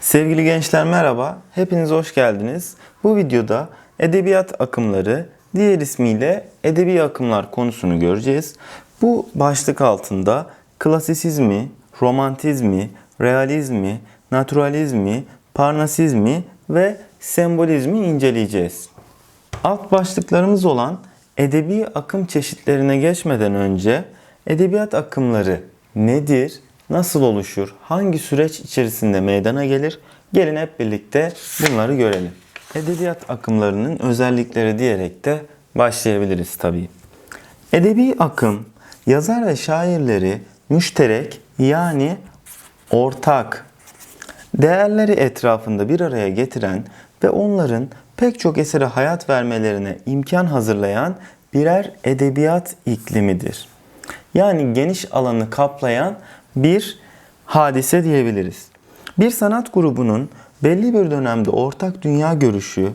Sevgili gençler merhaba, hepiniz hoş geldiniz. Bu videoda edebiyat akımları, diğer ismiyle edebi akımlar konusunu göreceğiz. Bu başlık altında klasisizmi, romantizmi, realizmi, naturalizmi, parnasizmi ve sembolizmi inceleyeceğiz. Alt başlıklarımız olan edebi akım çeşitlerine geçmeden önce edebiyat akımları nedir, nasıl oluşur, hangi süreç içerisinde meydana gelir? Gelin hep birlikte bunları görelim. Edebiyat akımlarının özellikleri diyerek de başlayabiliriz tabii. Edebi akım yazar ve şairleri müşterek yani ortak değerleri etrafında bir araya getiren ve onların pek çok esere hayat vermelerine imkan hazırlayan birer edebiyat iklimidir. Yani geniş alanı kaplayan bir hadise diyebiliriz. Bir sanat grubunun belli bir dönemde ortak dünya görüşü,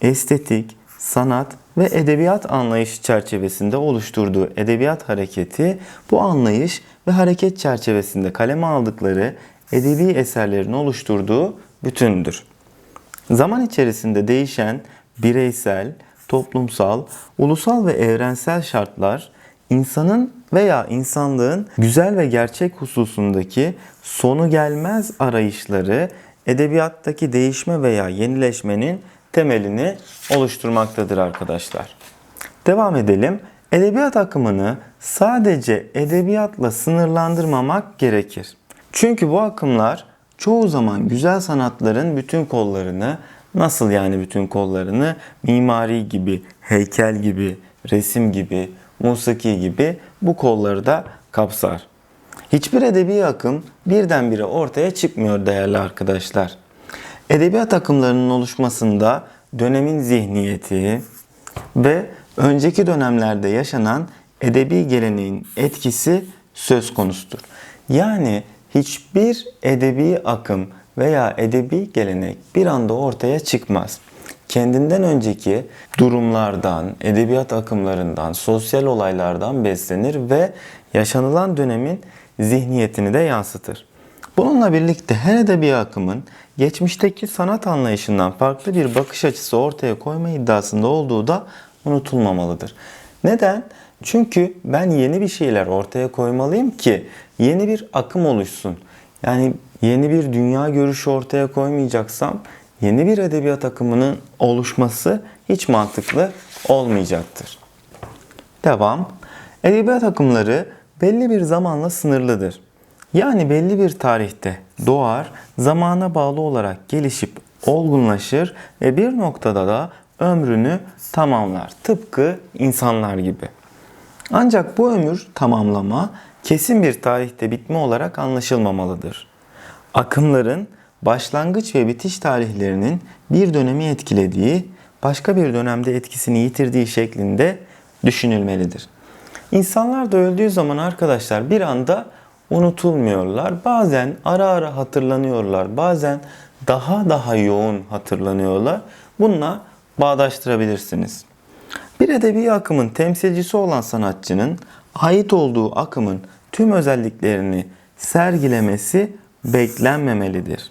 estetik, sanat ve edebiyat anlayışı çerçevesinde oluşturduğu edebiyat hareketi bu anlayış ve hareket çerçevesinde kaleme aldıkları edebi eserlerin oluşturduğu bütündür. Zaman içerisinde değişen bireysel, toplumsal, ulusal ve evrensel şartlar insanın veya insanlığın güzel ve gerçek hususundaki sonu gelmez arayışları edebiyattaki değişme veya yenileşmenin temelini oluşturmaktadır arkadaşlar. Devam edelim. Edebiyat akımını sadece edebiyatla sınırlandırmamak gerekir. Çünkü bu akımlar çoğu zaman güzel sanatların bütün kollarını nasıl yani bütün kollarını mimari gibi, heykel gibi, resim gibi, musiki gibi bu kolları da kapsar. Hiçbir edebi akım birdenbire ortaya çıkmıyor değerli arkadaşlar. Edebiyat akımlarının oluşmasında dönemin zihniyeti ve önceki dönemlerde yaşanan edebi geleneğin etkisi söz konusudur. Yani hiçbir edebi akım veya edebi gelenek bir anda ortaya çıkmaz. Kendinden önceki durumlardan, edebiyat akımlarından, sosyal olaylardan beslenir ve yaşanılan dönemin zihniyetini de yansıtır. Bununla birlikte her edebi akımın geçmişteki sanat anlayışından farklı bir bakış açısı ortaya koyma iddiasında olduğu da unutulmamalıdır. Neden? Çünkü ben yeni bir şeyler ortaya koymalıyım ki yeni bir akım oluşsun. Yani yeni bir dünya görüşü ortaya koymayacaksam yeni bir edebiyat akımının oluşması hiç mantıklı olmayacaktır. Devam. Edebiyat akımları belli bir zamanla sınırlıdır. Yani belli bir tarihte doğar, zamana bağlı olarak gelişip olgunlaşır ve bir noktada da ömrünü tamamlar. Tıpkı insanlar gibi. Ancak bu ömür tamamlama kesin bir tarihte bitme olarak anlaşılmamalıdır. Akımların başlangıç ve bitiş tarihlerinin bir dönemi etkilediği, başka bir dönemde etkisini yitirdiği şeklinde düşünülmelidir. İnsanlar da öldüğü zaman arkadaşlar bir anda unutulmuyorlar. Bazen ara ara hatırlanıyorlar. Bazen daha daha yoğun hatırlanıyorlar. Bununla bağdaştırabilirsiniz. Bir edebi akımın temsilcisi olan sanatçının ait olduğu akımın tüm özelliklerini sergilemesi beklenmemelidir.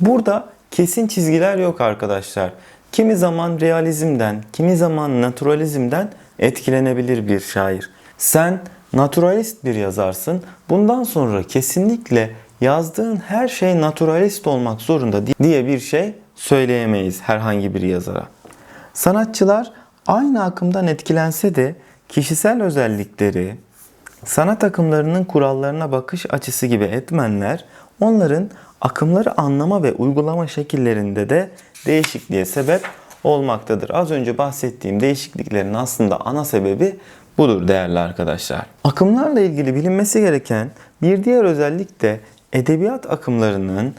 Burada kesin çizgiler yok arkadaşlar. Kimi zaman realizmden, kimi zaman naturalizmden etkilenebilir bir şair. Sen naturalist bir yazarsın. Bundan sonra kesinlikle yazdığın her şey naturalist olmak zorunda diye bir şey söyleyemeyiz herhangi bir yazara. Sanatçılar aynı akımdan etkilense de kişisel özellikleri, sanat akımlarının kurallarına bakış açısı gibi etmenler onların akımları anlama ve uygulama şekillerinde de değişikliğe sebep olmaktadır. Az önce bahsettiğim değişikliklerin aslında ana sebebi budur değerli arkadaşlar. Akımlarla ilgili bilinmesi gereken bir diğer özellik de edebiyat akımlarının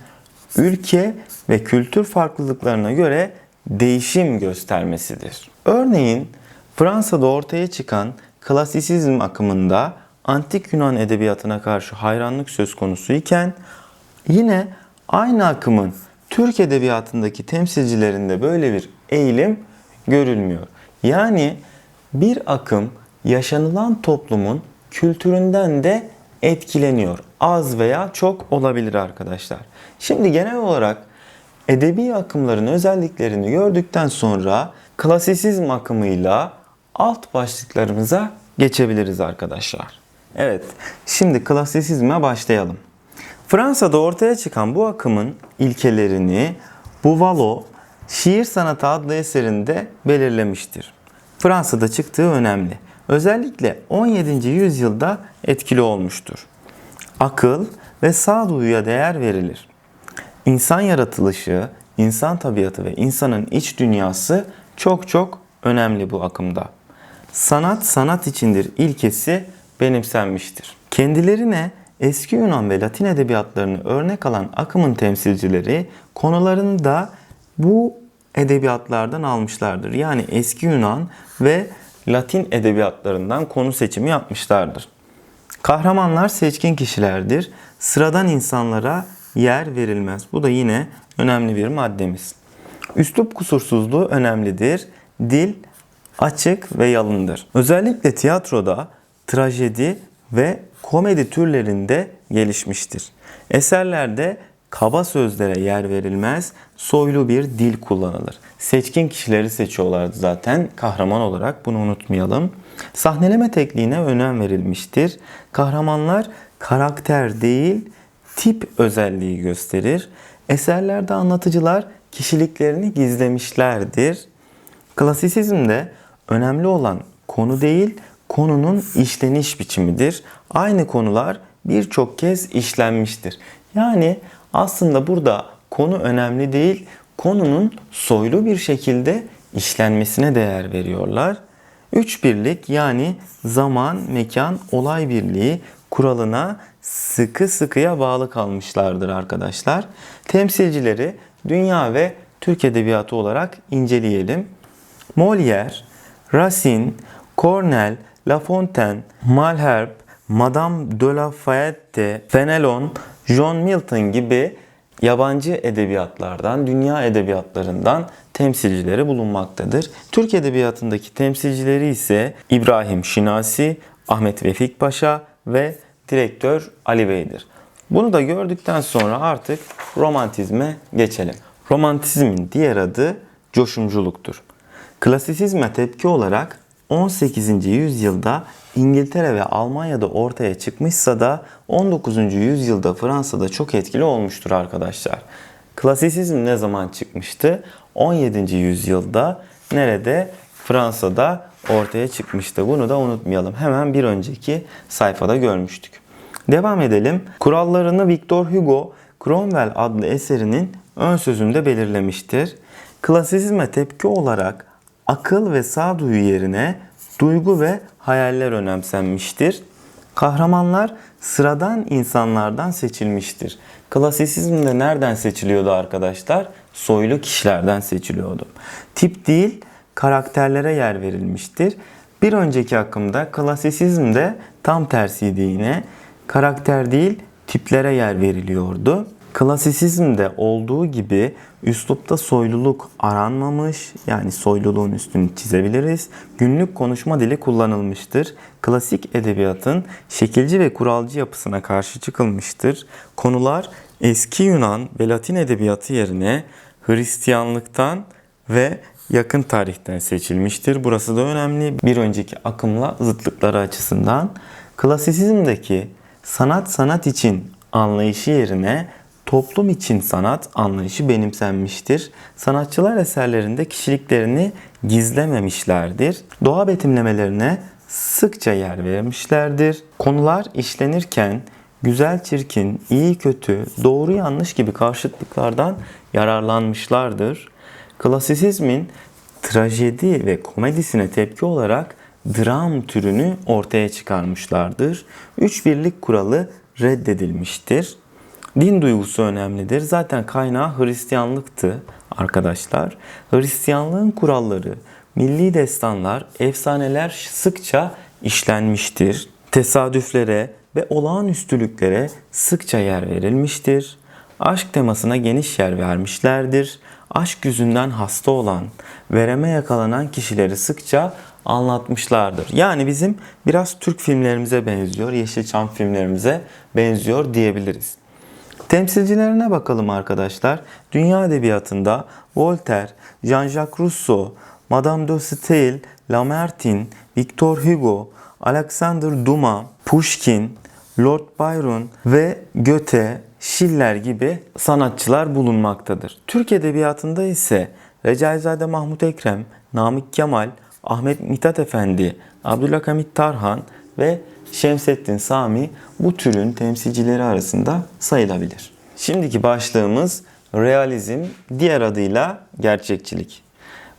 ülke ve kültür farklılıklarına göre değişim göstermesidir. Örneğin Fransa'da ortaya çıkan klasisizm akımında antik Yunan edebiyatına karşı hayranlık söz konusu iken yine aynı akımın Türk edebiyatındaki temsilcilerinde böyle bir eğilim görülmüyor. Yani bir akım yaşanılan toplumun kültüründen de etkileniyor. Az veya çok olabilir arkadaşlar. Şimdi genel olarak edebi akımların özelliklerini gördükten sonra klasisizm akımıyla alt başlıklarımıza geçebiliriz arkadaşlar. Evet, şimdi klasisizme başlayalım. Fransa'da ortaya çıkan bu akımın ilkelerini Buvalo Şiir Sanatı adlı eserinde belirlemiştir. Fransa'da çıktığı önemli. Özellikle 17. yüzyılda etkili olmuştur. Akıl ve sağduyuya değer verilir. İnsan yaratılışı, insan tabiatı ve insanın iç dünyası çok çok önemli bu akımda. Sanat sanat içindir ilkesi benimsenmiştir. Kendilerine eski Yunan ve Latin edebiyatlarını örnek alan akımın temsilcileri konularını da bu edebiyatlardan almışlardır. Yani eski Yunan ve Latin edebiyatlarından konu seçimi yapmışlardır. Kahramanlar seçkin kişilerdir. Sıradan insanlara yer verilmez. Bu da yine önemli bir maddemiz. Üslup kusursuzluğu önemlidir. Dil açık ve yalındır. Özellikle tiyatroda trajedi ve komedi türlerinde gelişmiştir. Eserlerde kaba sözlere yer verilmez, soylu bir dil kullanılır. Seçkin kişileri seçiyorlardı zaten kahraman olarak bunu unutmayalım. Sahneleme tekniğine önem verilmiştir. Kahramanlar karakter değil, tip özelliği gösterir. Eserlerde anlatıcılar kişiliklerini gizlemişlerdir. Klasisizmde önemli olan konu değil, konunun işleniş biçimidir. Aynı konular birçok kez işlenmiştir. Yani aslında burada konu önemli değil, konunun soylu bir şekilde işlenmesine değer veriyorlar. Üç birlik yani zaman, mekan, olay birliği kuralına sıkı sıkıya bağlı kalmışlardır arkadaşlar. Temsilcileri dünya ve Türk edebiyatı olarak inceleyelim. Molière, Racine, Cornell, La Fontaine, Malherbe, Madame de la Fayette, Fenelon, John Milton gibi yabancı edebiyatlardan, dünya edebiyatlarından temsilcileri bulunmaktadır. Türk edebiyatındaki temsilcileri ise İbrahim Şinasi, Ahmet Vefik Paşa ve direktör Ali Bey'dir. Bunu da gördükten sonra artık romantizme geçelim. Romantizmin diğer adı coşumculuktur. Klasisizme tepki olarak 18. yüzyılda İngiltere ve Almanya'da ortaya çıkmışsa da 19. yüzyılda Fransa'da çok etkili olmuştur arkadaşlar. Klasisizm ne zaman çıkmıştı? 17. yüzyılda nerede? Fransa'da ortaya çıkmıştı. Bunu da unutmayalım. Hemen bir önceki sayfada görmüştük. Devam edelim. Kurallarını Victor Hugo Cromwell adlı eserinin ön sözünde belirlemiştir. Klasizme tepki olarak akıl ve sağduyu yerine duygu ve hayaller önemsenmiştir. Kahramanlar sıradan insanlardan seçilmiştir. Klasisizmde nereden seçiliyordu arkadaşlar? Soylu kişilerden seçiliyordu. Tip değil, karakterlere yer verilmiştir. Bir önceki akımda klasisizmde tam tersiydi yine. Karakter değil, tiplere yer veriliyordu. Klasisizmde olduğu gibi üslupta soyluluk aranmamış, yani soyluluğun üstünü çizebiliriz. Günlük konuşma dili kullanılmıştır. Klasik edebiyatın şekilci ve kuralcı yapısına karşı çıkılmıştır. Konular eski Yunan ve Latin edebiyatı yerine Hristiyanlıktan ve yakın tarihten seçilmiştir. Burası da önemli. Bir önceki akımla zıtlıkları açısından. Klasisizmdeki sanat sanat için anlayışı yerine toplum için sanat anlayışı benimsenmiştir. Sanatçılar eserlerinde kişiliklerini gizlememişlerdir. Doğa betimlemelerine sıkça yer vermişlerdir. Konular işlenirken güzel çirkin, iyi kötü, doğru yanlış gibi karşıtlıklardan yararlanmışlardır. Klasisizmin trajedi ve komedisine tepki olarak dram türünü ortaya çıkarmışlardır. Üç birlik kuralı reddedilmiştir. Din duygusu önemlidir. Zaten kaynağı Hristiyanlıktı arkadaşlar. Hristiyanlığın kuralları, milli destanlar, efsaneler sıkça işlenmiştir. Tesadüflere ve olağanüstülüklere sıkça yer verilmiştir. Aşk temasına geniş yer vermişlerdir. Aşk yüzünden hasta olan, vereme yakalanan kişileri sıkça anlatmışlardır. Yani bizim biraz Türk filmlerimize benziyor, Yeşilçam filmlerimize benziyor diyebiliriz. Temsilcilerine bakalım arkadaşlar. Dünya edebiyatında Voltaire, Jean-Jacques Rousseau, Madame de Staël, Lamartine, Victor Hugo, Alexander Dumas, Pushkin, Lord Byron ve Goethe, Schiller gibi sanatçılar bulunmaktadır. Türk edebiyatında ise Recaizade Mahmut Ekrem, Namık Kemal, Ahmet Mithat Efendi, Abdülhamit Tarhan ve Şemsettin Sami bu türün temsilcileri arasında sayılabilir. Şimdiki başlığımız realizm, diğer adıyla gerçekçilik.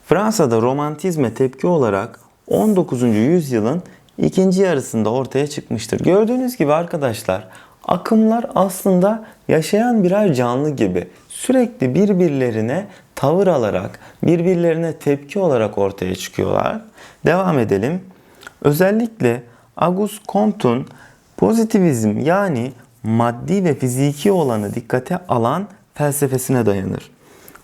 Fransa'da romantizme tepki olarak 19. yüzyılın ikinci yarısında ortaya çıkmıştır. Gördüğünüz gibi arkadaşlar akımlar aslında yaşayan birer canlı gibi sürekli birbirlerine tavır alarak, birbirlerine tepki olarak ortaya çıkıyorlar. Devam edelim. Özellikle Auguste Comte'un pozitivizm yani maddi ve fiziki olanı dikkate alan felsefesine dayanır.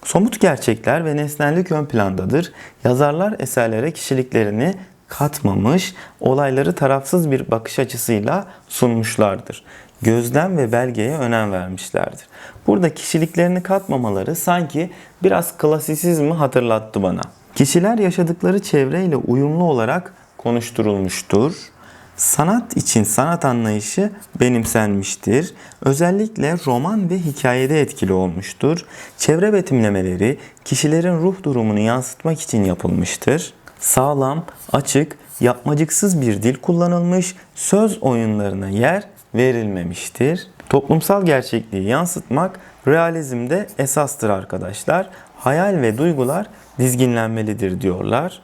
Somut gerçekler ve nesnellik ön plandadır. Yazarlar eserlere kişiliklerini katmamış, olayları tarafsız bir bakış açısıyla sunmuşlardır. Gözlem ve belgeye önem vermişlerdir. Burada kişiliklerini katmamaları sanki biraz klasisizmi hatırlattı bana. Kişiler yaşadıkları çevreyle uyumlu olarak konuşturulmuştur. Sanat için sanat anlayışı benimsenmiştir. Özellikle roman ve hikayede etkili olmuştur. Çevre betimlemeleri kişilerin ruh durumunu yansıtmak için yapılmıştır. Sağlam, açık, yapmacıksız bir dil kullanılmış, söz oyunlarına yer verilmemiştir. Toplumsal gerçekliği yansıtmak realizmde esastır arkadaşlar. Hayal ve duygular dizginlenmelidir diyorlar.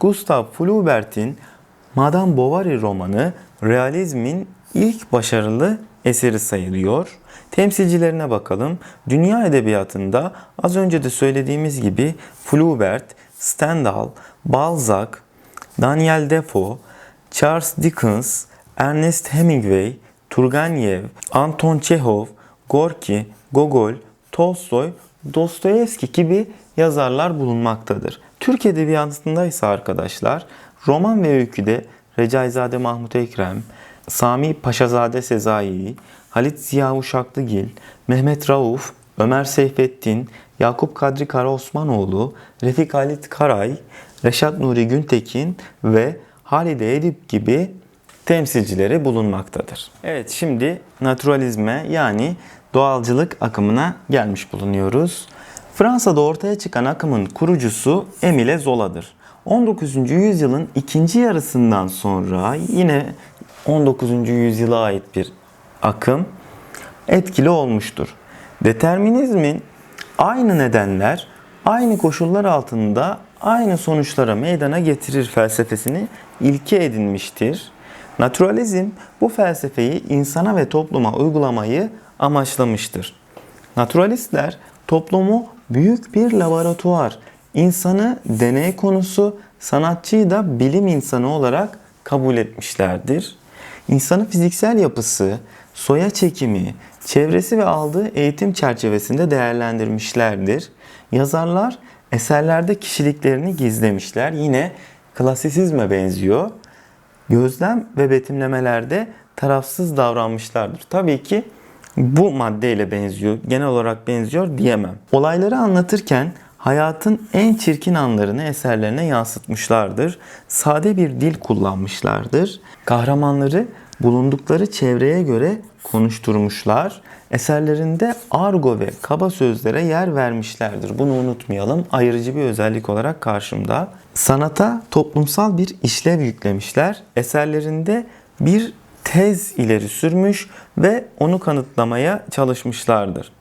Gustav Flaubert'in Madame Bovary romanı realizmin ilk başarılı eseri sayılıyor. Temsilcilerine bakalım. Dünya edebiyatında az önce de söylediğimiz gibi Flaubert, Stendhal, Balzac, Daniel Defoe, Charles Dickens, Ernest Hemingway, Turgenev, Anton Çehov, Gorki, Gogol, Tolstoy, Dostoyevski gibi yazarlar bulunmaktadır. Türk edebiyatında ise arkadaşlar roman ve öyküde Recaizade Mahmut Ekrem, Sami Paşazade Sezai, Halit Ziya Uşaklıgil, Mehmet Rauf, Ömer Seyfettin, Yakup Kadri Karaosmanoğlu, Refik Halit Karay, Reşat Nuri Güntekin ve Halide Edip gibi temsilcileri bulunmaktadır. Evet şimdi naturalizme yani doğalcılık akımına gelmiş bulunuyoruz. Fransa'da ortaya çıkan akımın kurucusu Emile Zola'dır. 19. yüzyılın ikinci yarısından sonra yine 19. yüzyıla ait bir akım etkili olmuştur. Determinizmin aynı nedenler aynı koşullar altında aynı sonuçlara meydana getirir felsefesini ilke edinmiştir. Naturalizm bu felsefeyi insana ve topluma uygulamayı amaçlamıştır. Naturalistler toplumu büyük bir laboratuvar, insanı deney konusu, sanatçıyı da bilim insanı olarak kabul etmişlerdir. İnsanın fiziksel yapısı, soya çekimi, çevresi ve aldığı eğitim çerçevesinde değerlendirmişlerdir. Yazarlar eserlerde kişiliklerini gizlemişler. Yine klasisizme benziyor. Gözlem ve betimlemelerde tarafsız davranmışlardır. Tabii ki bu maddeyle benziyor, genel olarak benziyor diyemem. Olayları anlatırken hayatın en çirkin anlarını eserlerine yansıtmışlardır. Sade bir dil kullanmışlardır. Kahramanları bulundukları çevreye göre konuşturmuşlar. Eserlerinde argo ve kaba sözlere yer vermişlerdir. Bunu unutmayalım. Ayrıcı bir özellik olarak karşımda. Sanata toplumsal bir işlev yüklemişler. Eserlerinde bir tez ileri sürmüş ve onu kanıtlamaya çalışmışlardır.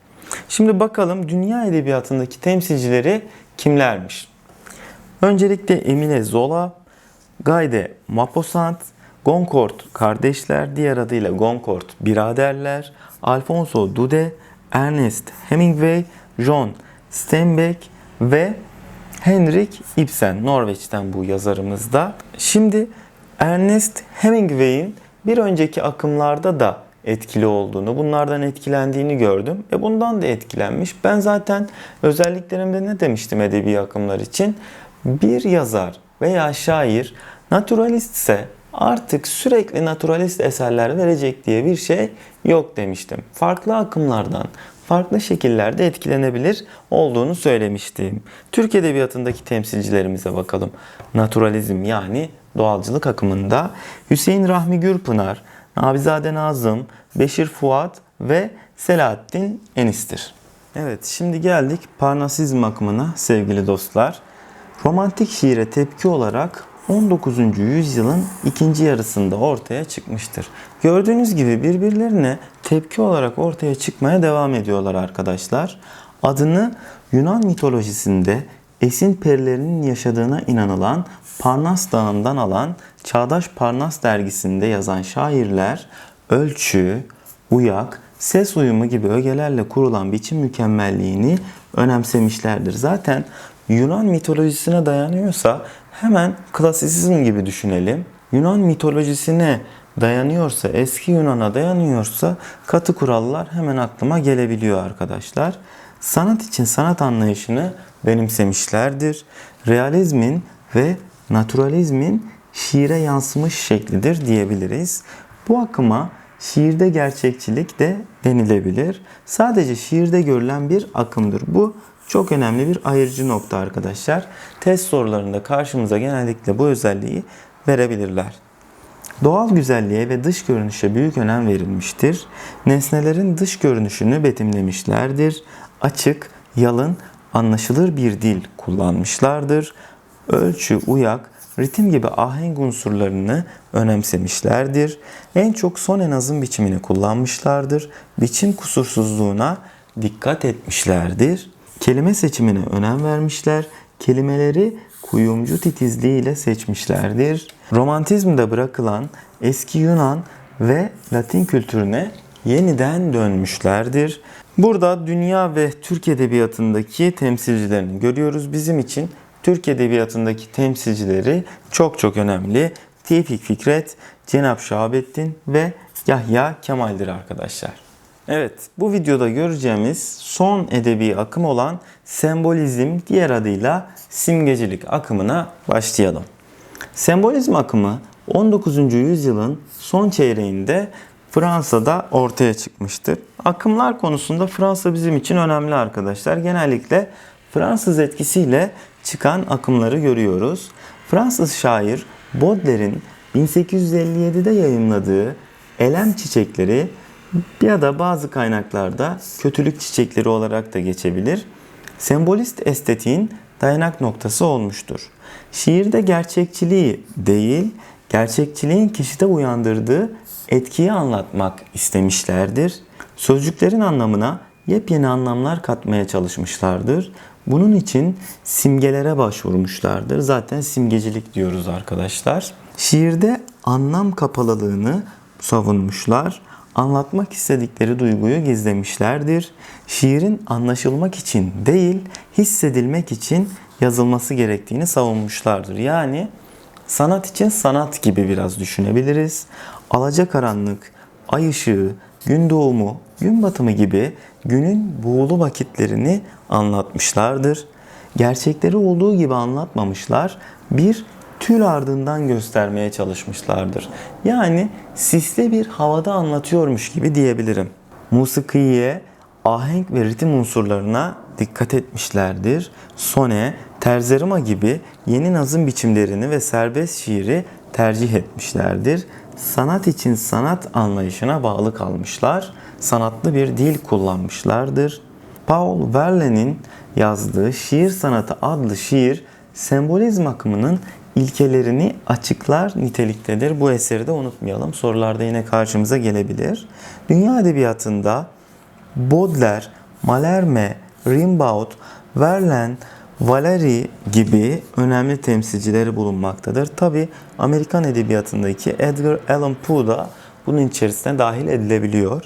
Şimdi bakalım dünya edebiyatındaki temsilcileri kimlermiş? Öncelikle Emile Zola, Guy de Maupassant, Goncourt kardeşler, diğer adıyla Goncourt biraderler, Alfonso Dude, Ernest Hemingway, John Steinbeck ve Henrik Ibsen. Norveç'ten bu yazarımız da. Şimdi Ernest Hemingway'in bir önceki akımlarda da etkili olduğunu, bunlardan etkilendiğini gördüm. E bundan da etkilenmiş. Ben zaten özelliklerimde ne demiştim edebi akımlar için? Bir yazar veya şair naturalist ise artık sürekli naturalist eserler verecek diye bir şey yok demiştim. Farklı akımlardan, farklı şekillerde etkilenebilir olduğunu söylemiştim. Türk Edebiyatı'ndaki temsilcilerimize bakalım. Naturalizm yani doğalcılık akımında Hüseyin Rahmi Gürpınar, Nabizade Nazım, Beşir Fuat ve Selahattin Enis'tir. Evet şimdi geldik Parnasizm akımına sevgili dostlar. Romantik şiire tepki olarak 19. yüzyılın ikinci yarısında ortaya çıkmıştır. Gördüğünüz gibi birbirlerine tepki olarak ortaya çıkmaya devam ediyorlar arkadaşlar. Adını Yunan mitolojisinde esin perilerinin yaşadığına inanılan Parnas Dağı'ndan alan Çağdaş Parnas dergisinde yazan şairler ölçü, uyak, ses uyumu gibi ögelerle kurulan biçim mükemmelliğini önemsemişlerdir. Zaten Yunan mitolojisine dayanıyorsa hemen klasisizm gibi düşünelim. Yunan mitolojisine dayanıyorsa, eski Yunan'a dayanıyorsa katı kurallar hemen aklıma gelebiliyor arkadaşlar. Sanat için sanat anlayışını benimsemişlerdir. Realizmin ve naturalizmin şiire yansımış şeklidir diyebiliriz. Bu akıma şiirde gerçekçilik de denilebilir. Sadece şiirde görülen bir akımdır. Bu çok önemli bir ayırıcı nokta arkadaşlar. Test sorularında karşımıza genellikle bu özelliği verebilirler. Doğal güzelliğe ve dış görünüşe büyük önem verilmiştir. Nesnelerin dış görünüşünü betimlemişlerdir. Açık, yalın, anlaşılır bir dil kullanmışlardır. Ölçü, uyak, ritim gibi ahenk unsurlarını önemsemişlerdir. En çok son en azın biçimini kullanmışlardır. Biçim kusursuzluğuna dikkat etmişlerdir. Kelime seçimine önem vermişler. Kelimeleri kuyumcu titizliğiyle seçmişlerdir. Romantizmde bırakılan eski Yunan ve Latin kültürüne yeniden dönmüşlerdir. Burada dünya ve Türk edebiyatındaki temsilcilerini görüyoruz. Bizim için Türk edebiyatındaki temsilcileri çok çok önemli. Tevfik Fikret, Cenap Şahabettin ve Yahya Kemal'dir arkadaşlar. Evet, bu videoda göreceğimiz son edebi akım olan sembolizm diğer adıyla simgecilik akımına başlayalım. Sembolizm akımı 19. yüzyılın son çeyreğinde Fransa'da ortaya çıkmıştır. Akımlar konusunda Fransa bizim için önemli arkadaşlar. Genellikle Fransız etkisiyle çıkan akımları görüyoruz. Fransız şair Baudelaire'in 1857'de yayınladığı Elem Çiçekleri ya da bazı kaynaklarda kötülük çiçekleri olarak da geçebilir. Sembolist estetiğin dayanak noktası olmuştur. Şiirde gerçekçiliği değil, gerçekçiliğin kişide uyandırdığı etkiyi anlatmak istemişlerdir. Sözcüklerin anlamına yepyeni anlamlar katmaya çalışmışlardır. Bunun için simgelere başvurmuşlardır. Zaten simgecilik diyoruz arkadaşlar. Şiirde anlam kapalılığını savunmuşlar. Anlatmak istedikleri duyguyu gizlemişlerdir. Şiirin anlaşılmak için değil, hissedilmek için yazılması gerektiğini savunmuşlardır. Yani sanat için sanat gibi biraz düşünebiliriz. Alacakaranlık, ay ışığı, gün doğumu, gün batımı gibi günün buğulu vakitlerini anlatmışlardır. Gerçekleri olduğu gibi anlatmamışlar. Bir tül ardından göstermeye çalışmışlardır. Yani sisli bir havada anlatıyormuş gibi diyebilirim. Musikiye, ahenk ve ritim unsurlarına dikkat etmişlerdir. Sone, terzerima gibi yeni nazım biçimlerini ve serbest şiiri tercih etmişlerdir. Sanat için sanat anlayışına bağlı kalmışlar. Sanatlı bir dil kullanmışlardır. Paul Verlaine'in yazdığı Şiir Sanatı adlı şiir sembolizm akımının ilkelerini açıklar niteliktedir. Bu eseri de unutmayalım. Sorularda yine karşımıza gelebilir. Dünya edebiyatında Baudelaire, Mallarmé, Rimbaud, Verlaine, Valéry gibi önemli temsilcileri bulunmaktadır. Tabi Amerikan edebiyatındaki Edgar Allan Poe da bunun içerisine dahil edilebiliyor.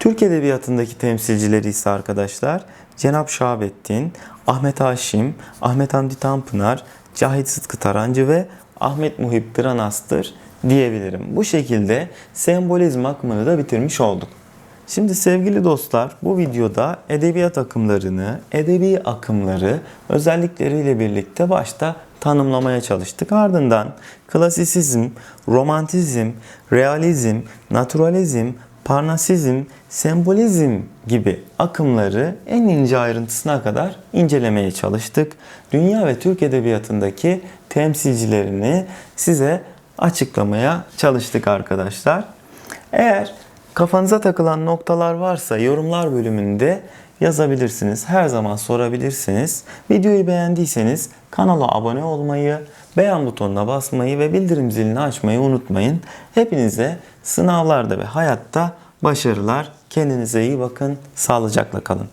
Türk edebiyatındaki temsilcileri ise arkadaşlar Cenap Şahabettin, Ahmet Haşim, Ahmet Hamdi Tanpınar, Cahit Sıtkı Tarancı ve Ahmet Muhip Dranas'tır diyebilirim. Bu şekilde sembolizm akımını da bitirmiş olduk. Şimdi sevgili dostlar bu videoda edebiyat akımlarını, edebi akımları özellikleriyle birlikte başta tanımlamaya çalıştık. Ardından klasisizm, romantizm, realizm, naturalizm, parnasizm, sembolizm gibi akımları en ince ayrıntısına kadar incelemeye çalıştık. Dünya ve Türk edebiyatındaki temsilcilerini size açıklamaya çalıştık arkadaşlar. Eğer kafanıza takılan noktalar varsa yorumlar bölümünde yazabilirsiniz. Her zaman sorabilirsiniz. Videoyu beğendiyseniz kanala abone olmayı, beğen butonuna basmayı ve bildirim zilini açmayı unutmayın. Hepinize sınavlarda ve hayatta başarılar. Kendinize iyi bakın. Sağlıcakla kalın.